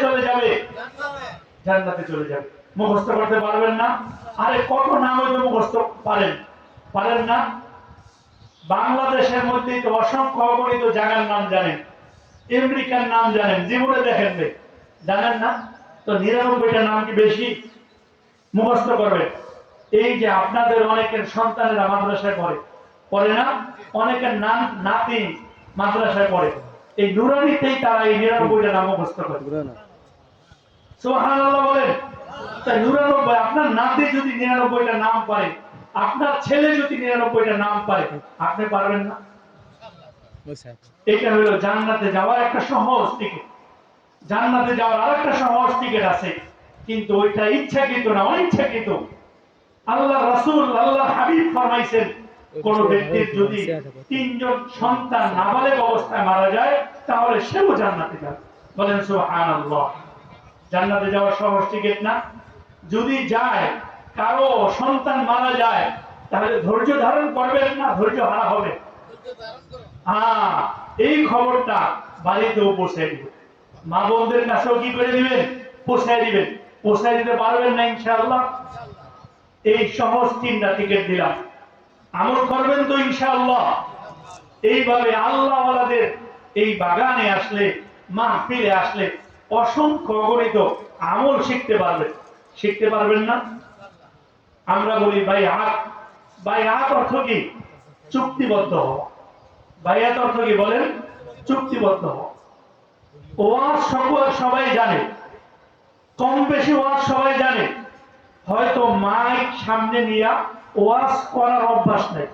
চলে যাবে। জান্নাতে চলে যাবে। মুখস্থ করতে পারবেন না। আরে কত নাম হয়তো মুখস্থ? পারেন। পারেন না? বাংলাদেশের মধ্যে তো অসংখ্য অগণিত জায়গার নাম জানেন। আমেরিকার নাম জানেন। জীবনে দেখেন জানেন না? তো নিরানব্বইটা নাম কি বেশি? মুখস্থ করবেন। এই যে আপনাদের অনেকের সন্তানেরা মাদ্রাসায় পড়ে। পড়ে না? অনেকের নাম নাতি মাদ্রাসায় পড়ে। এই নুরানিতেই তারা এই নিরানব্বইটা নাম মুখস্থ করে। সুবহানাল্লাহ বলেন। তাই নিরানব্বই আপনার নাতি যদি নিরানব্বইটা নাম পারে আপনার ছেলে যদি নিরানব্বইটা নাম পারে আপনি পারবেন না? এটা হলো জান্নাতে যাওয়ার একটা সহজ টিকিট জান্নাতে যাওয়ার আরেকটা সহজ টিকিট আছে। কিন্তু ওইটা ইচ্ছাকৃত না অনিচ্ছাকৃত। আল্লাহ রাসূল আল্লাহ হাবিব ফরমাইছেন কোন ব্যক্তির যদি তিনজন সন্তান নাবালেগ অবস্থায় মারা যায় তাহলে সেও জান্নাতে যাবে। বলেন সুবহানাল্লাহ। জান্নাতে যাওয়ার সহজ টিকিট না। যদি যায়, কারও সন্তান মারা যায়, তাহলে ধৈর্য ধারণ করবেন না, ধৈর্য হারা হবে। হ্যাঁ এই খবরটা বাড়িতেও পৌঁছে দিবেন মা বোনদের কাছেও কি করে দিবেন? পৌঁছায় দিবেন। পৌঁছায় দিতে পারবেন না ইনশাআল্লাহ। এই সহজ তিনটা টিকিট দিলাম। আমল করবেন তো ইনশাআল্লাহ। এইভাবে আল্লাহ এই বাগানে আসলে, মাহফিলে আসলে অসংখ্য অগণিত আমল শিখতে পারবেন শিখতে পারবেন না? আমরা বলি ভাই হাত ভাই হাত অর্থ কি? চুক্তিবদ্ধ হওয়া। ভাইয়াত অর্থ কি বলেন? চুক্তিবদ্ধ হওয়া। ওয়াজ সবাই জানে। কম বেশি ওয়াজ সবাই জানে। হয়তো মাইক সামনে নিয়ে ওয়াজ করার অভ্যাস নেই।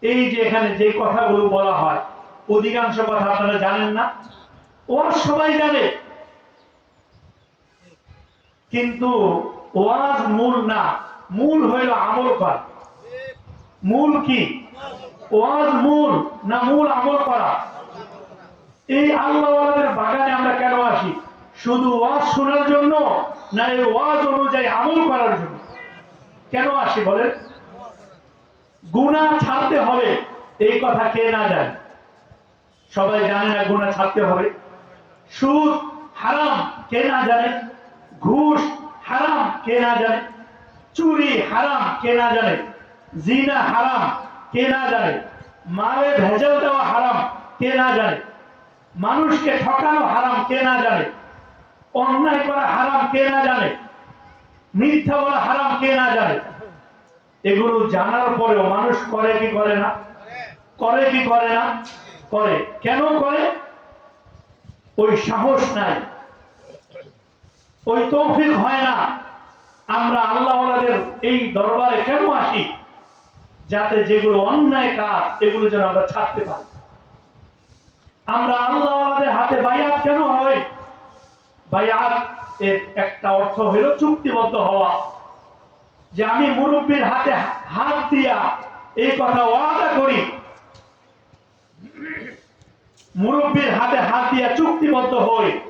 এই যে এখানে যে কথাগুলো বলা হয়, অধিকাংশ কথা আপনারা জানেন না। ওয়াজ সবাই জানে। কিন্তু ওয়াজ মূল না। মূল হইল আমল করা। মূল কি? ওয়াজ মূল না মূল আমল করা? এই আল্লাহওয়ালাদের বাগানে আমরা কেন আসি? শুধু ওয়াজ শোনার জন্য না এই ওয়াজ অনুযায়ী আমল করার জন্য? কেন আসি বলেন? গুনাহ ছাড়তে হবে, এই কথা কে না জানে? সবাই জানে না গুনাহ ছাড়তে হবে? সুদ হারাম, কে না জানে? ঘুষ হারাম কে না চুরি হারাম কে না জানে? হারাম কে না মালে ভেজাল দেওয়া হারাম কে না মানুষকে ঠকানো হারাম কে না অন্যায় করা হারাম কে না মিথ্যা বলা হারাম কে না এগুলো জানার পরেও মানুষ করে কি করে না? করে কি করে না? করে। কেন করে? ওই সাহস নাই। ওই তৌফিক হয় না। আমরা আল্লাহ এই দরবারে কেন আসি? যাতে যেগুলো অন্যায় কাজ, এগুলো যেন আমরা ছাড়তে পারি। আমরা আল্লাহ হাতে বায়াত কেন হয়? বায়াত এর একটা অর্থ হলো চুক্তিবদ্ধ হওয়া। যে আমি মুরব্বীর হাতে হাত দিয়া এই কথা ওয়াদা করি। মুরব্বীর হাতে হাত দিয়া চুক্তিবদ্ধ হই।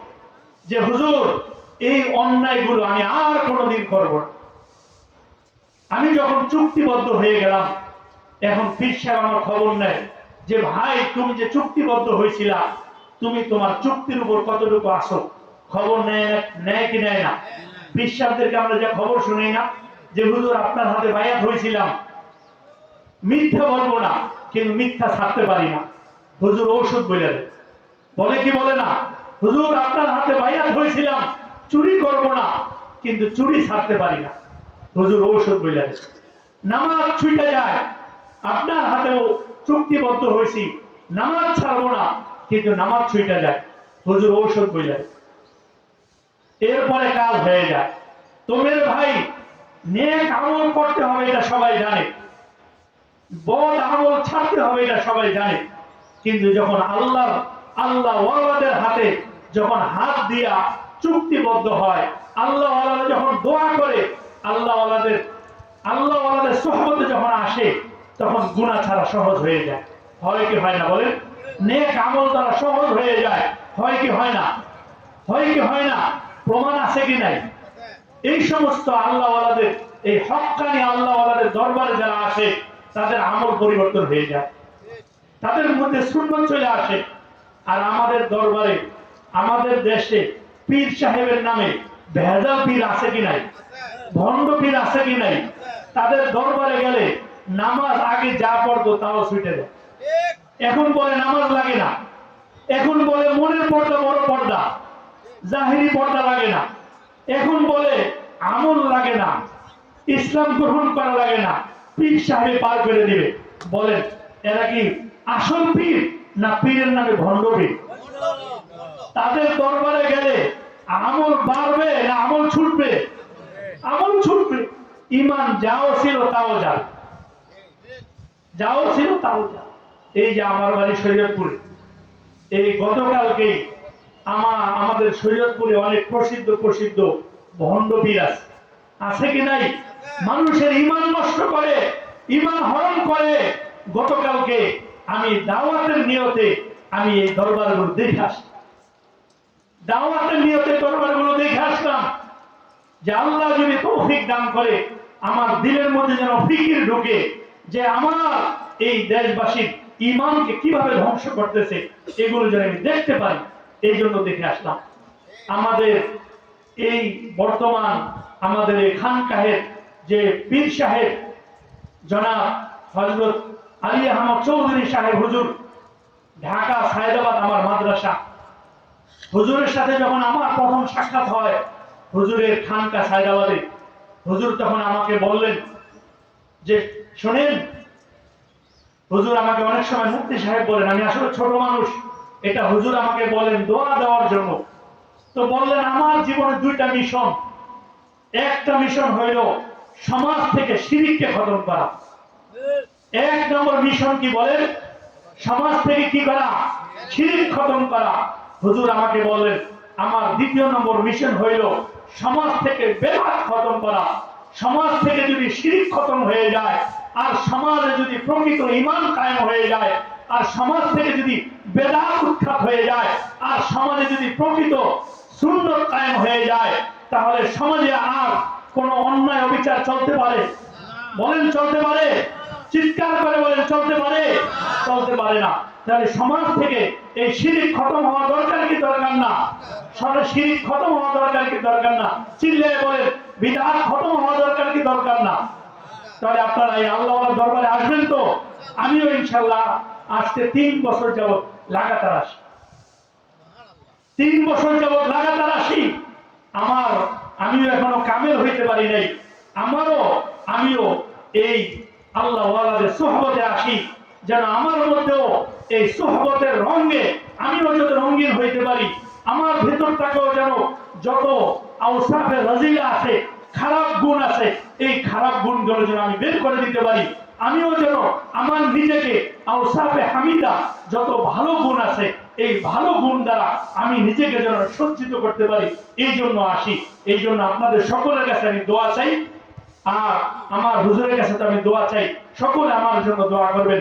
যে হুজুর এই অন্যায়গুলো আমি আর কোনোদিন করব না। আমি যখন চুক্তিবদ্ধ হয়ে গেলাম, এখন পীর আমার খবর নেয় যে, ভাই, তুমি যে চুক্তিবদ্ধ হয়েছিলা, তুমি তোমার চুক্তির উপর কতটুকু আসো? খবর নেয় কি নেয় না? সাহেবদেরকে আমরা যে খবর শুনি না, যে, হুজুর, আপনার হাতে বায়াত হয়েছিলাম। মিথ্যা বলব না, কিন্তু মিথ্যা ছাড়তে পারি না। হুজুর ঔষধ বলে বলে কি বলে না? হুজুর, আপনার হাতে বাইয়াত হয়েছিলাম চুরি করব না, কিন্তু চুরি ছাড়তে পারি না। হুজুর, ঔষধ দেয়। নামাজ ছুটে যায়, আপনার হাতেও চুক্তিবদ্ধ হয়েছি নামাজ ছাড়বো না, কিন্তু নামাজ ছুটে যায়। হুজুর, ঔষধ দেয়। এরপরে কাজ হয়ে যায়। তোমের ভাই, নেক আমল করতে হবে এটা সবাই জানে। বদ আমল ছাড়তে হবে এটা সবাই জানে। কিন্তু যখন আল্লাহ আল্লাহ ওয়ালাদের হাতে যখন হাত দিয়া চুক্তিবদ্ধ হয়। আল্লাহ যখন দোয়া করে আল্লাহ আল্লাহ সহমতে যখন আসে, তখন গুণা ছাড়া সহজ হয়ে যায়। হয় কি হয় না বলেন? নেক আমল দ্বারা সহজ হয়ে যায়। হয় কি হয় না? হয় কি হয় না? প্রমাণ আছে কি নাই? এই সমস্ত আল্লাহওয়ালাদের এই হকানি আল্লাহওয়ালাদের দরবারে যারা আসে, তাদের আমল পরিবর্তন হয়ে যায়। তাদের মধ্যে শূন্য চলে আসে। আর আমাদের দরবারে আমাদের দেশে পীর সাহেবের নামে ভেজা পীর আছে কি নাই? ভণ্ড পীর আছে কি নাই? তাদের দরবারে গেলে নামাজ আগে যা পড়তো তাও ছুটে দেয় এখন বলে নামাজ লাগে না। এখন বলে মনের পর্দা বড় পর্দা। জাহিরি পর্দা লাগে না। এখন বলে আমল লাগে না। ইসলাম গ্রহণ করা লাগে না। পীর সাহেব পার করে দিবে। বলেন, এরা কি আসল পীর না পীরের নামে ভণ্ড পীর? তাদের দরবারে গেলে আমল বাড়বে না আমল ছুটবে? আমল ছুটবে। ইমান যাও ছিল তাও যাও যাও ছিল তাও যাও এই যে আমার বাড়ি শরীয়তপুরে, এই গতকালকে আমার আমাদের শরীয়তপুরে অনেক প্রসিদ্ধ প্রসিদ্ধ ভণ্ড আছে। আছে কি নাই? মানুষের ইমান নষ্ট করে ইমান হরণ করে। গতকালকে আমি দাওয়াতের নিয়তে আমি এই দরবারগুলো দেখে আসি দাওয়াতের নিয়তে দরবারগুলো দেখে আসলাম যে আল্লাহ যদি তৌফিক দান করে, আমার দিলের মধ্যে যেন ফিকির ঢুকে যে আমার এই দেশবাসীর ইমানকে কীভাবে ধ্বংস করতেছে, এগুলো যেন আমি দেখতে পাই, এই জন্য দেখে আসলাম। আমাদের এই বর্তমান আমাদের এই খানকাহের যে পীর সাহেব, জনাব হজরত আলী আহমদ চৌধুরী সাহেব হুজুর, ঢাকা সায়দাবাদ আমার মাদ্রাসা। হুজুরের সাথে যখন আমার প্রথম সাক্ষাৎ হয়, হুজুরের খানকা সায়দাবাদে, হুজুর তখন আমাকে বললেন যে, শোনেন, হুজুর আমাকে অনেক সময় মুক্তি সাহেব বলেন, আমি আসলে ছোট মানুষ, এটা হুজুর আমাকে বলেন দোয়া দেওয়ার জন্য। তো বললেন, আমার জীবনে দুইটা মিশন। একটা মিশন হইল সমাজ থেকে শিরিককে খতম করা। এক নম্বর মিশন কি বলেন? সমাজ থেকে কি করা? শিরিক খতম করা। হুজুর আমাকে বললেন, আমার দ্বিতীয় নম্বর মিশন হইল সমাজ থেকে বেদাত খতম করা। সমাজ থেকে যদি শিরিক খতম হয়ে যায়, আর সমাজে যদি প্রকৃত ইমান কায়েম হয়ে যায়, আর সমাজ থেকে যদি বেদাত উৎখাত হয়ে যায়, আর সমাজে যদি প্রকৃত সুন্দর কায়েম হয়ে যায়, তাহলে সমাজে আর কোনো অন্যায় অবিচার চলতে পারে? বলেন, চলতে পারে। চিৎকার করে বলেন, চলতে পারে? চলতে পারে না। তাহলে সমাজ থেকে এই শিরিক খতম হওয়া দরকার কি দরকার না? সবাই শিরিক খতম হওয়া দরকার কি দরকার না? চিল্লে বলেন বিধান খতম হওয়া দরকার কি দরকার না? তাহলে আপনারা এই আল্লাহ দরবারে আসবেন তো? আমিও ইনশাল্লাহ আজকে তিন বছর যাবত লাগাতার আসি। তিন বছর যাবত লাগাতার আসি। আমার, আমিও এখনও কামেল হইতে পারি নাই। আমারও, আমিও এই আল্লাহ সোহবতে আসি। যেন আমার মধ্যেও এই সোহবতের রঙে আমিও যাতে রঙিন হইতে পারি। আমার ভেতরটাকেও যেন যত আউসাফে রাজিলা আছে, খারাপ গুণ আছে, এই খারাপ গুণগুলো যেন আমি বের করে দিতে পারি। আমিও যেন আমার নিজেকে আউসাফে হামিদা যত ভালো গুণ আছে, এই ভালো গুণ দ্বারা আমি নিজেকে যেন সজ্জিত করতে পারি। এই জন্য আসি। এই জন্য আপনাদের সকলের কাছে আমি দোয়া চাই। আর আমার হুজুরের কাছে তো আমি দোয়া চাই। সকলে আমার জন্য দোয়া করবেন।